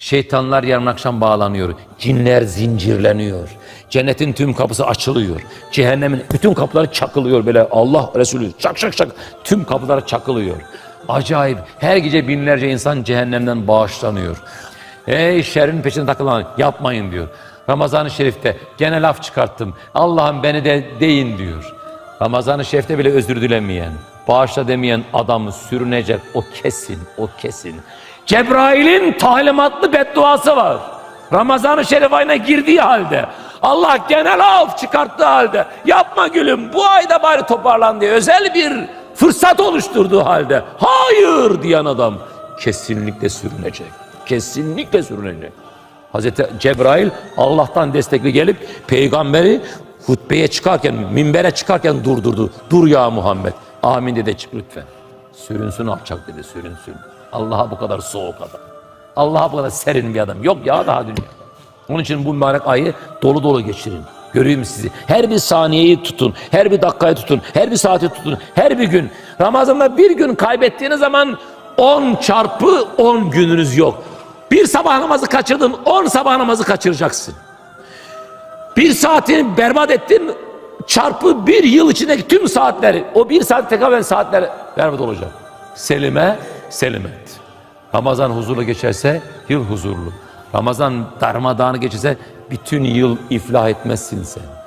Şeytanlar yarın akşam bağlanıyor. Cinler zincirleniyor. Cennetin tüm kapısı açılıyor. Cehennemin bütün kapıları çakılıyor böyle Allah Resulü şak şak şak tüm kapılar çakılıyor. Acayip her gece binlerce insan cehennemden bağışlanıyor. Ey şerrin peşine takılan yapmayın diyor. Ramazan-ı Şerif'te gene laf çıkarttım. Allah'ım beni de deyin diyor. Ramazan-ı Şerif'te bile özür dilemeyen, bağışla demeyen adamı sürünecek o kesin, o kesin. Cebrail'in talimatlı bedduası var. Ramazan-ı Şerif ayına girdiği halde, Allah genel af çıkarttığı halde, yapma gülüm bu ayda bari toparlan diye özel bir fırsat oluşturduğu halde, hayır diyen adam kesinlikle sürünecek. Kesinlikle sürünecek. Hazreti Cebrail Allah'tan destekli gelip peygamberi hutbeye çıkarken, minbere çıkarken durdurdu. Dur ya Muhammed. Amin dedi çık lütfen. Sürünsün alçak dedi sürünsün. Allah'a bu kadar soğuk adam. Allah'a bu kadar serin bir adam. Yok ya daha dünya. Onun için bu mübarek ayı dolu dolu geçirin. Göreyim sizi. Her bir saniyeyi tutun. Her bir dakikayı tutun. Her bir saati tutun. Her bir gün. Ramazan'da bir gün kaybettiğiniz zaman 10 çarpı 10 gününüz yok. Bir sabah namazı kaçırdın 10 sabah namazı kaçıracaksın. Bir saatini berbat ettin çarpı bir yıl içindeki tüm saatleri o bir saat tekabül saatler berbat olacak. Selime selimet. Ramazan huzurlu geçerse yıl huzurlu. Ramazan darmadağını geçerse bütün yıl iflah etmezsin sen.